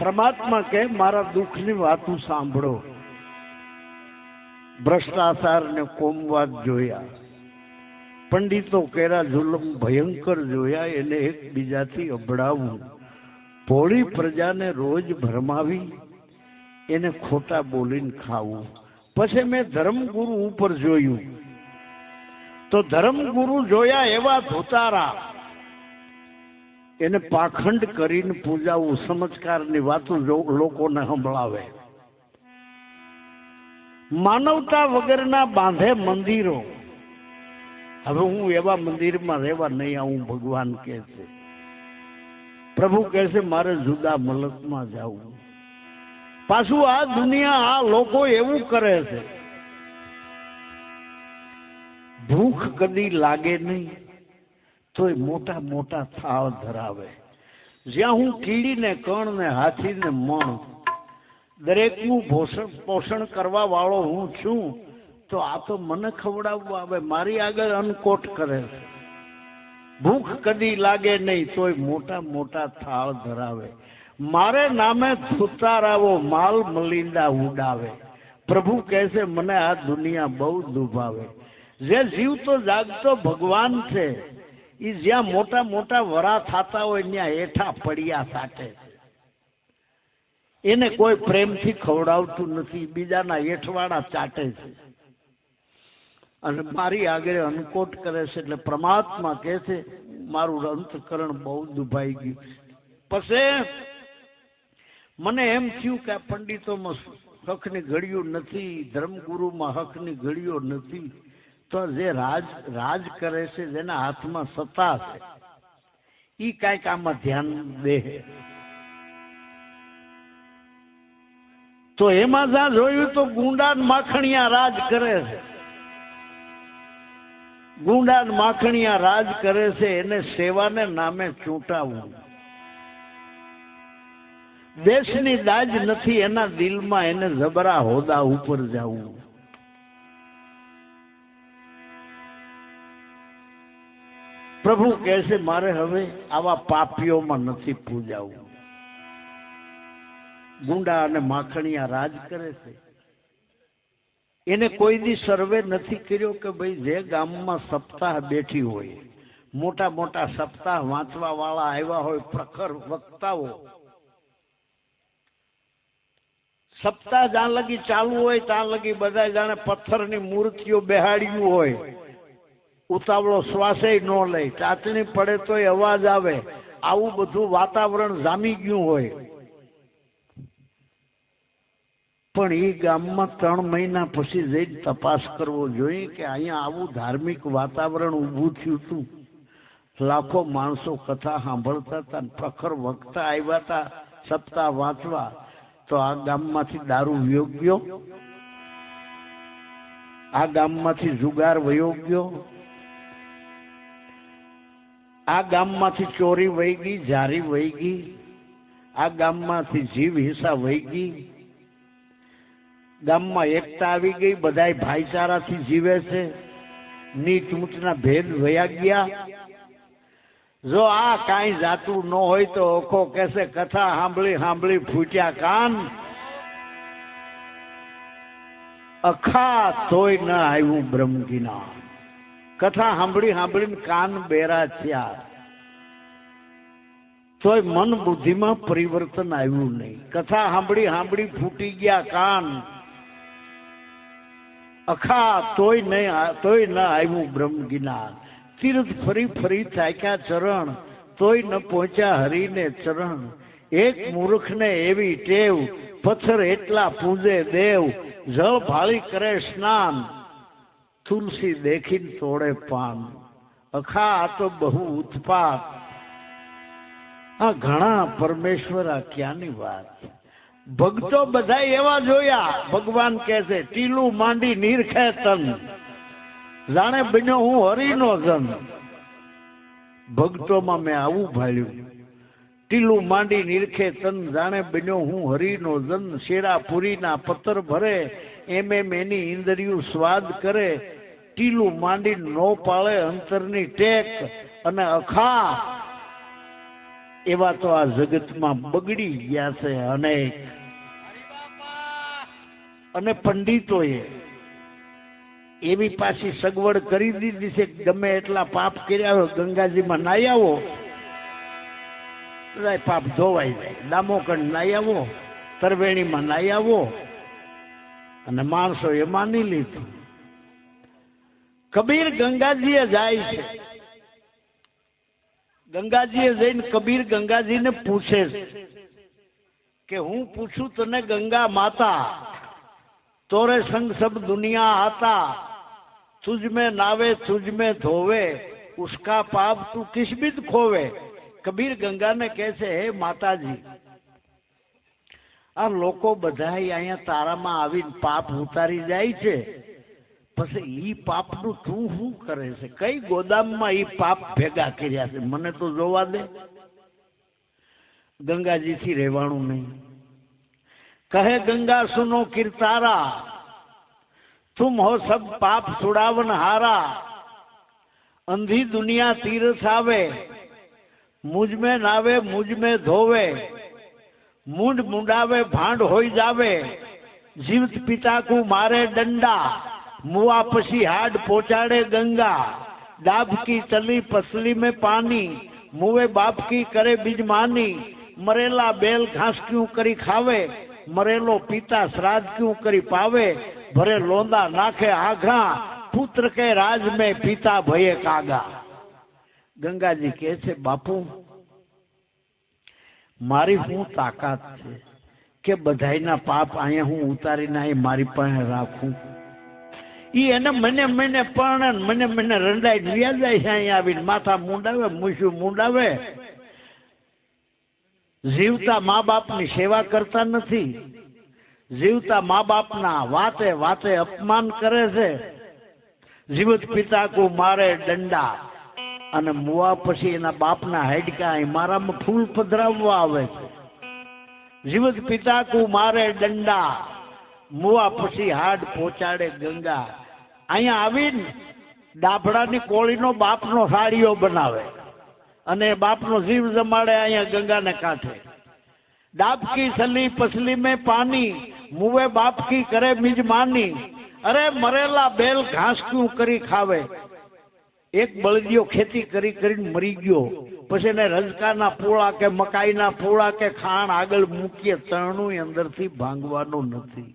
પરમાત્મા કે મારા દુઃખની વાતો સાંભળો. ભ્રષ્ટાચાર ને કોમવાદ જોયા. પંડિતો કેરા જુલમ ભયંકર જોયા, એને એકબીજાથી અભડાવવું ભોળી પ્રજાને રોજ ભરમાવી, એને ખોટા બોલીને ખાવું. પછી મેં ધર્મગુરુ ઉપર જોયું. તો ધર્મગુરુ જોયા એવા ધોતારા એને પાખંડ કરીને પૂજાવું સમજકારની વાતો લોકોને સંભળાવે. માનવતા વગરના બાંધે મંદિરો. હવે હું એવા મંદિરમાં રહેવા નહીં આવું, ભગવાન કહે છે. પ્રભુ કહે છે, મારે જુદા મલકમાં જવું. પાછું આ દુનિયા આ લોકો એવું કરે છે. ભૂખ કદી લાગે નહીં. તોય મોટા મોટા થાળ ધરાવે. જ્યાં હું કીડીને કણ ને હાથીને મણ, દરેકનું પોષણ પોષણ કરવા વાળો હું છું, તો આ તો મને ખવડાવવા આવે, મારી આગળ અનકોટ કરે ભૂખ કદી લાગે નહીં, તોય મોટા મોટા થાળ ધરાવે. મારે નામે થુતારાવો માલ મલિંદા ઉડાવે. પ્રભુ કહેશે, મને આ દુનિયા બહુ દુભાવે. જે જીવતો જાગતો ભગવાન છે એ જ્યાં મોટા મોટા વરા થતા હોય ત્યાં હેઠા પડ્યા સાટે એને કોઈ પ્રેમથી ખવડાવતું નથી, બીજાના હેઠવાડા ચાટે છે. અને મારી આગળ અનકોટ કરે છે એટલે પરમાત્મા કહે છે, મારું અંતકરણ બહુ દુભાઈ ગયું. પછી મને એમ થયું કે આ પંડિતોમાં હકની ઘડીઓ નથી, ધર્મગુરુમાં હકની ઘડીઓ નથી. તો જે રાજ રાજ કરે છે, જેના હાથમાં સત્તા છે એ કાંઈક આમાં ધ્યાન દે. તો એમાં જ્યાં જોયું તો ગુંડા માખણિયા રાજ કરે છે. ગુંડા માખણિયા રાજ કરે છે, એને સેવાને નામે ચૂંટાવવું દેશની દાજ નથી, એના દિલમાં એને જબરા હોદા ઉપર જવું. પ્રભુ કહે છે, મારે હવે આવા પાપીઓમાં નથી પૂજાવું. ગુંડા અને માખણિયા રાજ કરે છે. એને કોઈ દી સર્વે નથી કર્યો કે ભાઈ જે ગામમાં સપ્તાહ બેઠી હોય, મોટા મોટા સપ્તાહ વાંચવા વાળા આવ્યા હોય, પ્રખર વક્તાઓ. સપ્તાહ જ્યાં લગી ચાલુ હોય, ત્યાં લગી બધા જાણે પથ્થરની મૂર્તિઓ બેહાડ્યું હોય. ઉતાવળો શ્વાસે ન લે. ચાચણી પડે તોય અવાજ આવે. આવું બધું વાતાવરણ જામી ગયું હોય. પણ એ ગામમાં ત્રણ મહિના પછી જઈને તપાસ કરવો જોઈએ કે અહીંયા આવું ધાર્મિક વાતાવરણ ઊભું થયું હતું. લાખો માણસો કથા સાંભળતા હતા પ્રખર વક્તા આવ્યા હતા સપ્તાહ વાંચવા. તો આ ગામમાંથી દારૂ વયો ગયો? આ ગામમાંથી જુગાર વયો ગયો? આ ગામમાંથી ચોરી વહી ગઈ જારી વહી ગઈ. આ ગામમાંથી જીવ હિંસા વહી ગઈ. ગામમાં એકતા આવી ગઈ બધા ભાઈચારાથી જીવે છે. નીચ ઊંચના ભેદ વયા ગયા. જો આ કાંઈ જાતું ન હોય તો ઓખો કહેશે, કથા સાંભળી સાંભળી, ફૂટ્યા કાન. અખા તોય ન આવ્યું બ્રહ્મગીના. કથા સાંભળી સાંભળીને કાન બેરા થયા. તોય મન બુદ્ધિમાં પરિવર્તન આવ્યું નહીં. કથા સાંભળી સાંભળી ફૂટી ગયા કાન. અખા તોય નહીં તોય ન આવ્યું બ્રહ્મ જ્ઞાન. તીર્થ ફરી ફરી થાક્યા ચરણ, તોય ન પહોંચ્યા હરીને ચરણ. એક મૂર્ખને એવી ટેવ, પથ્થર એટલા પૂજે દેવ, જળ ભાળી કરે સ્નાન. તુલસી દેખીન તોડે પાન. અખા આ તો બહુ ઉત્પાત. આ ઘણા પરમેશ્વર આ ક્યાંની વાત? ભક્તો બધા એવા જોયા. ભગવાન કહે છે, ટીલું માંડી નીરખે તન. જાણે બન્યો હું હરિનો જન. ભક્તોમાં મેં આવું ભાળ્યું. ટીલું માંડી નીરખે તન જાણે બન્યો હું હરિનો જન. શેરા પુરીના પથ્થર ભરે એમ એમ એની ઇન્દ્રિયું સ્વાદ કરે. ટીલું માંડી નો પાળે અંતરની ટેક અને અખા. એવા તો આ જગતમાં બગડી ગયા છે અનેક. અને પંડિતોએ એવી પાછી સગવડ કરી દીધી છે ગમે એટલા પાપ કર્યા હોય ગંગાજીમાં નાઈ આવો. બધા પાપ ધોવાઈ જાય દામોકંડ નાઈ આવો, તરવેણીમાં નાઈ આવો. અને માણસો એ માની લીધું. કબીર ગંગાજીએ જાય છે. ગંગાજીએ જઈને કબીર ગંગાજીને પૂછે કે હું પૂછું તને ગંગા માતા, તોરે સંગ સબ દુનિયા આતા તુજ મે નાવે તુજ મે ધોવે, ઉસકા પાપ તું કિસ બીજ ખોવે. કબીર ગંગાને કહે છે, હે માતાજી આ લોકો બધા અહીંયા તારામાં આવીને પાપ ઉતારી જાય છે. પછી એ પાપનું તું શું કરે છે? કઈ ગોદામમાં એ પાપ ભેગા કર્યા છે? મને તો જોવા દે. ગંગાજીથી રહેવાનું નહીં. કહે, ગંગા સુનો કીર્તારા, તુમ હો સબ પાપ છોડાવન હારા અંધી દુનિયા તીરસ આવે मुझमें नावे, मुझमें धोवे। मुंड मुंडावे, भांड हो जावे। जीवित पिता को मारे डंडा। मुआ पसी हाड पोचाड़े गंगा। डाब की चली पसली में पानी। मुवे बाप की करे बिजमानी मरेला बेल घास क्यों करी खावे? मरेलो पिता श्राद्ध क्यों करी पावे? भरे लोंदा नाखे आघा। पुत्र के राज में पिता भये कागा। ગંગાજી કહે છે, બાપુ, મારી શું તાકાત છે કે બધાયના પાપ અહીંયા હું ઉતારીને અહીં મારી પાસે રાખું. ઈ એને મને મને પણ મને મને રંડાઈ વ્યા જાય છે અહીંયા આવીને. માથા મુંડાવે, મૂછું મુંડાવે. જીવતા મા બાપની સેવા કરતા નથી. જીવતા મા બાપના વાતે વાતે અપમાન કરે છે. જીવત પિતા કો મારે દંડા. અને મુવા પછી એના બાપના હાડકા મારામાં ફૂલ પધરાવવા આવે છે. જીવત પિતા મારે દંડા. મુવા પછી હાડ પહોંચાડે ગંગા. અહીંયા આવીને ડાભડાની કોળીનો બાપનો સાડીઓ બનાવે અને બાપનો જીવ જમાડે અહીંયા ગંગાને કાંઠે. ડાબકી સલી પસલી મેં પાની, મુવે બાપકી કરે મિજમાની. અરે મરેલા બેલ ઘાસ ક્યું કરી ખાવે. એક બળદિયો ખેતી કરી કરીને મરી ગયો. પછી એને રજકાના પોળા કે મકાઈના પોળા કે ખાણ આગળ મૂકીએ તરણું અંદરથી ભાંગવાનું નથી.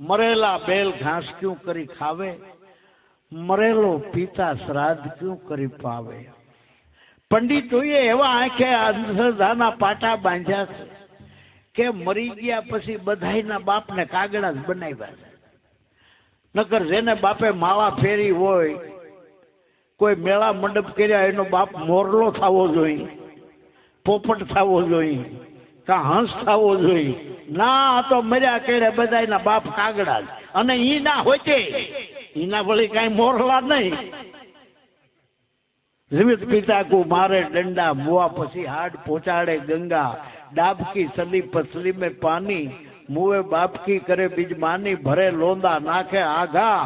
મરેલા બેલ ઘાસ ક્યું કરી ખાવે? મરેલો પિતા શ્રાદ્ધ ક્યું કરી પાવે? પંડિતોએ એવા આંખે અંધશ્રદ્ધાના પાટા બાંધ્યા છે કે મરી ગયા પછી બધાયના બાપને કાગડા જ બનાવ્યા છે. નકર જેને બાપે માળા ફેરી હોય કોઈ મેળા મંડપ કર્યા એનો બાપ મોરલો થવો જોઈએ, પોપટ થવો જોઈએ, કા હંસ થવો જોઈએ. ના તો મર્યા કરે બધાના બાપ કાગડા અને ઈ ના હોતે ઈના વળી કાંઈ મોરલા નહીં. જીવિત પિતા કુ મારે ડંડા મુવા પછી હાડ પહોંચાડે ગંગા, ડાબકી સલી પસલી મેં પાની, મુવે બાપકી કરે બીજ માની, ભરે લોંદા, નાખે આઘા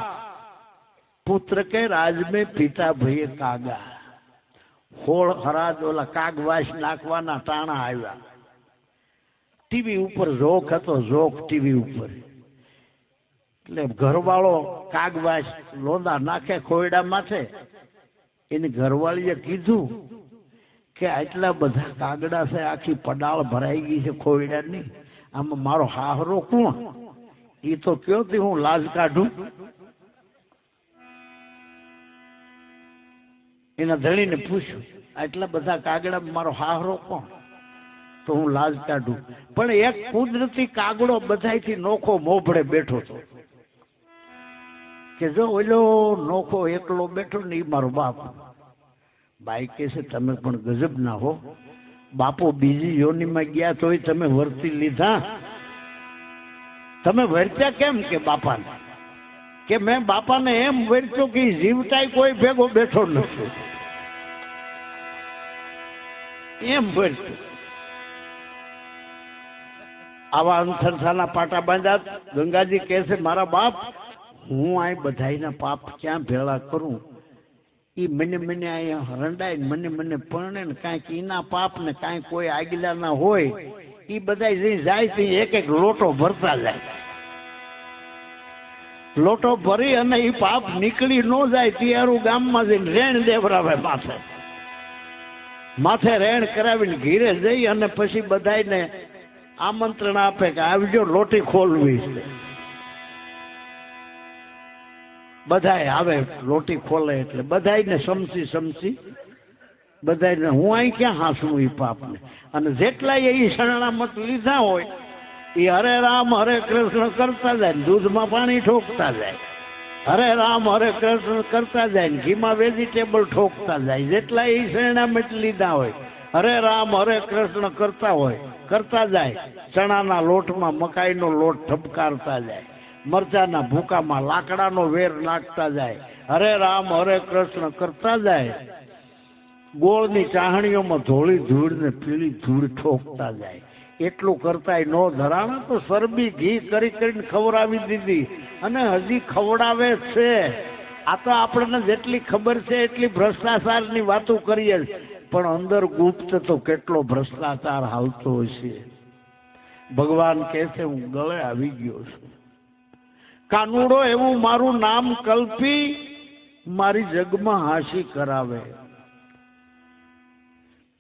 पुत्र के राज में પિતા ભયે કાગા હોળ હરાજ ઓલા કાગવાસ નાખવાના ટાણા આવ્યા ટીવી ઉપર જોક હતો જોક ટીવી ઉપર એટલે ઘરવાળો કાગવાસ લોંદા નાખે ખોયડા માથે એની ઘરવાળીએ કીધું કે આટલા બધા કાગડા છે આખી પડાળ ભરાઈ ગઈ છે ખોયડાની આમાં મારો હાહરો કોણ એ તો કયો તે હું લાજ કાઢું એના ધણીને પૂછ્યું આટલા બધા કાગડા મારો હાહરો કોણ? તો હું લાજ કાઢું. પણ એક કુદરતી કાગડો બધાયથી નોખો મોભળે બેઠો હતો. કે જો ઓલો નોખો એકલો બેઠો ને એ મારો બાપ. બાઈ કે છે, તમે પણ ગજબ ના હો. બાપો બીજી યોનીમાં ગયા તોય તમે વર્તી લીધા. તમે વર્ત્યા કેમ કે બાપાને? કે મેં બાપાને એમ વેચ્યું કે જીવતાય કોઈ ભેગો બેઠો નથી. એમ વેચ્યું આવા અંથરસાના પાટા બાંધ્યા ગંગાજી કહે છે, મારા બાપ, હું આ બધાયના પાપ ક્યાં ભેળા કરું? એ મને મને અહીંયા રંડાય મને મને પરણે ને કાંઈક એના પાપ ને કાંઈક કોઈ આગલાના હોય એ બધા જે જાય તે એક એક લોટો ભરતા જાય. લોટો ભરી અને એ પાપ નીકળી ન જાય, ત્યારું ગામમાં જઈને રેણ દેવરાવે માથે. માથે રેણ કરાવીને ઘીરે જઈ અને પછી બધાને આમંત્રણ આપે કે આવજો લોટી ખોલવી છે. બધાય આવે લોટી ખોલે એટલે બધાયને સમસી સમસી, બધાયને હું અહીં ક્યાં હાંસું એ પાપને? અને જેટલાય એ શરણામત લીધા હોય એ હરે રામ, હરે કૃષ્ણ કરતા જાય દૂધમાં પાણી ઠોકતા જાય. હરે રામ, હરે કૃષ્ણ કરતા જાય ને ઘીમાં વેજીટેબલ ઠોકતા જાય. જેટલા એ શરણામત લીધા હોય, હરે રામ, હરે કૃષ્ણ કરતા હોય, કરતા જાય, ચણાના લોટમાં, મકાઈનો લોટ ઠપકારતા જાય, મરચાના ભૂકામાં લાકડાનો વેર નાખતા જાય, હરે રામ, હરે કૃષ્ણ કરતા જાય, ગોળની ચાહણીઓમાં ધોળી ધૂળ ને પીળી ધૂળ ઠોકતા જાય. એટલું કરતાય નો ધરાણા, તો સરબી ઘી કરી કરીને ખવડાવી દીધી. અને હજી ખવડાવે છે. આ તો આપણને જેટલી ખબર છે એટલી ભ્રષ્ટાચારની વાતો કરીએ પણ અંદર ગુપ્ત તો કેટલો ભ્રષ્ટાચાર હાલતો હશે. ભગવાન કહે છે, હું ગળે આવી ગયો છું. કાનુડો એવું મારું નામ કલ્પી મારી જગમાં હાંસી કરાવે.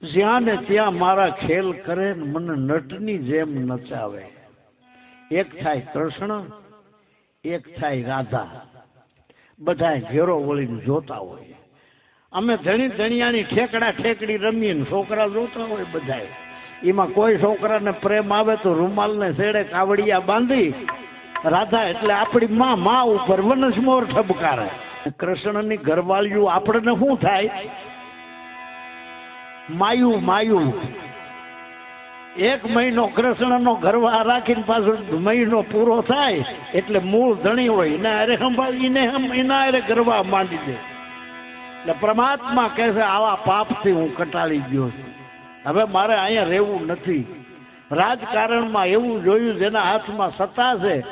જ્યાં ને ત્યાં મારા ખેલ કરે મને નટની જેમ નચાવે. એક થાય કૃષ્ણ, એક થાય રાધા. બધા ઘેરો વળીને જોતા હોય. અમે ધણી ધણિયાની ઠેકડા ઠેકડી રમીએ છોકરા જોતા હોય બધાય. એમાં કોઈ છોકરાને પ્રેમ આવે તો રૂમાલને સેડે કાવડિયા બાંધી રાધા એટલે આપણી માં માં ઉપર વનસમોર ઠબકારે. કૃષ્ણની ઘરવાળીઓ આપણને શું થાય? માયું માયું. એક મહિનો કૃષ્ણનો ઘરવા રાખીને પાછો મહિનો પૂરો થાય, એટલે મૂળ ધણી હોય. એને અરે સંભાળીને એના અરે ગરવા માંડી દે. એટલે પરમાત્મા કહે છે, આવા પાપથી હું કટાળી ગયો છું. હવે મારે અહીંયા રહેવું નથી. રાજકારણમાં એવું જોયું જેના હાથમાં સત્તા છે.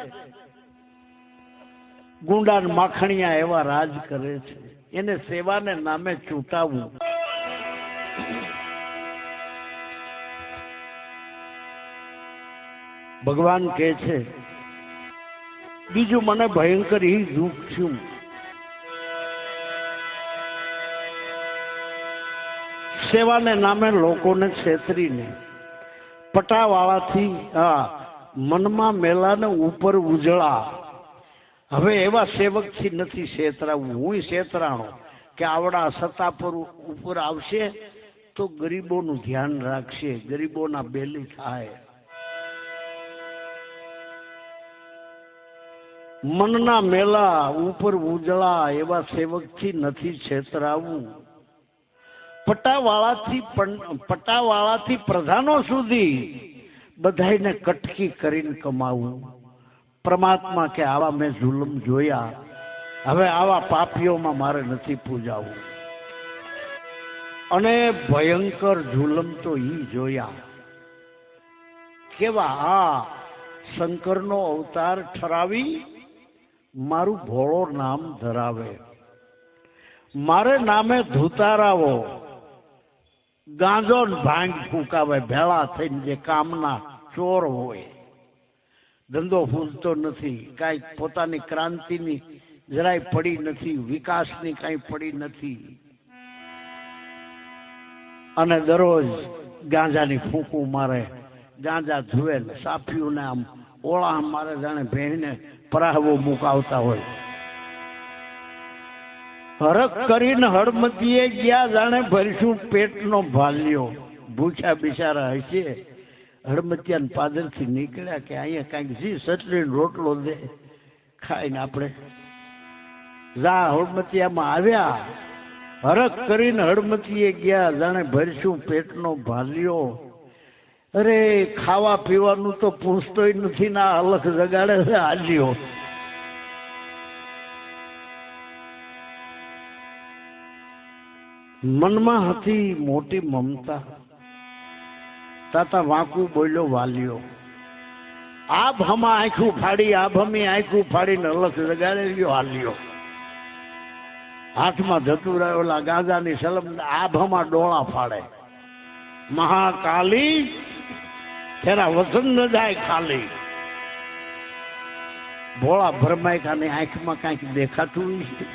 ગુંડા માખણિયા એવા રાજ કરે છે. એને સેવાને નામે ચૂંટાવવું ભગવાન કહે છે, બીજું મને ભયંકર એ દુઃખ છું. સેવાને નામે લોકોને છેતરીને પટાવાળાથી હા મનમાં મેલાને ઉપર ઉજળા. હવે એવા સેવકથી નથી છેતરાવું. હું છેતરાણો કે આવડા સત્તા પર ઉપર આવશે તો ગરીબોનું ધ્યાન રાખશે, ગરીબોના બેલી થાય. મનના મેલા ઉપર ઉજળા એવા સેવકથી નથી છેતરાવું. પટાવાળાથી પટાવાળાથી પ્રધાનો સુધી બધાને કટકી કરીને કમાવું. પરમાત્મા કે આવા મેં જુલમ જોયા. હવે આવા પાપીઓમાં મારે નથી પૂજાવું. અને ભયંકર જુલમ તો ઈ જોયા. કેવા આ શંકરનો અવતાર ઠરાવી મારું ભોળો નામ ધરાવે. મારે નામે ધૂતારાવો ગાંજો ભાંગ ફૂંકાવે, ભેળા થઈને જે કામના ચોર હોય. ધંધો ફૂલતો નથી, કાંઈ પોતાની ક્રાંતિની જરાય પડી નથી, વિકાસની કાંઈ પડી નથી. અને દરરોજ ગાંજાની ફૂંકું મારે, ગાંજા ધુવે સાફીઓને આમ ઓળા મારે જાણે ભેણને પરાહવો મુકાવતા હોય. હરક કરીને હળમતીએ ગયા જાણે ભરીશું પેટનો ભાલ્યો. ભૂખ્યા બિચારા હશે. હળમતિયા પાદરથી નીકળ્યા કે અહીંયા કાંઈક જી સટલીને રોટલો દે. ખાઈને આપણે જા હળમતિયામાં આવ્યા. હરક કરીને હળમતીએ ગયા, જાણે ભરશું પેટનો ભાલ્યો. અરે, ખાવા પીવાનું તો પૂછતોય નથી, ના અલખ જગાડે છે હાલ્યો મનમાં હતી મોટી મમતા. તાતા વાંકું બોલ્યો વાલ્યો આભ હમા આંખું ફાડી, આભ હમી આંખું ફાડીને અલખ જગાડે ગયો હાલ્યો હાથમાં જતું રહે ઓલા ગાંજાની સલમ આભામાં ડોળા ફાડે. મહાકાલી તેરા વસન ન જાય ખાલી. ભોળા ભરમાયકાની આંખમાં કાંઈક દેખાતું છે.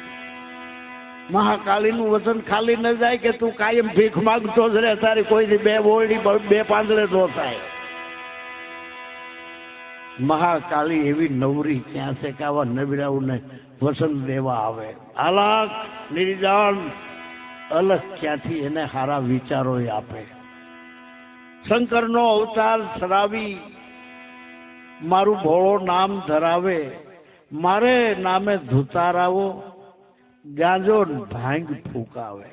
મહાકાલીનું વચન ખાલી ન જાય કે તું કાયમ ભીખ માંગતો જ રહે, તારી કોઈથી બે ઓરડી બે પાંદડે ન થાય. મહાકાલી એવી નવરી ક્યાં છે કે આવા નબીરાઓને વસન દેવા આવે. આલાક નિર્જાન અલગ ક્યાંથી એને સારા વિચારો આપે. શંકરનો અવતાર ધરાવી મારું ભોળો નામ ધરાવે. મારે નામે ધુતારાવો ગાંજો ભાંગ ફૂંકાવે.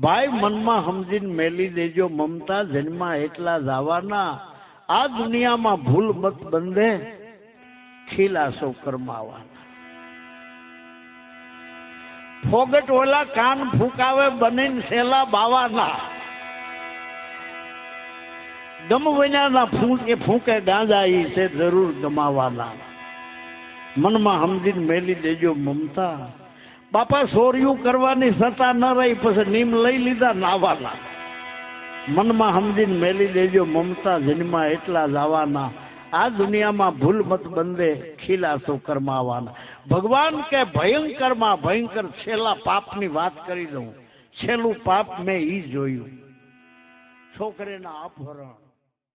ભાઈ મનમાં સમજીને મેલી દેજો, મમતા જન્મા એટલા જવાના. આ દુનિયામાં ભૂલ મત બંધે ખીલાસો કરમાવાના. ફોગટ ઓલા કાન ફૂકાવે બનીને સેલા બાવાના. ગમવૈયાના ફૂંકે ફૂંકે ગાંજા ઈ છે જરૂર ગમાવાના. મનમાં સમજીને મેલી દેજો મમતા. બાપા, સોર્યું કરવાની સત્તા ન રહી, પછી નીમ લઈ લીધા નાવાના. મનમાં સમજીને મેલી દેજો મમતા, જન્મા એટલા જવાના આ દુનિયામાં ભૂલ મત બંદે ખીલાસો કરમાવાના. ભગવાન કે ભયંકરમાં ભયંકર છેલ્લા પાપની વાત કરી દઉં. છેલ્લું પાપ મેં ઈ જોયું. છોકરીના અપહરણ.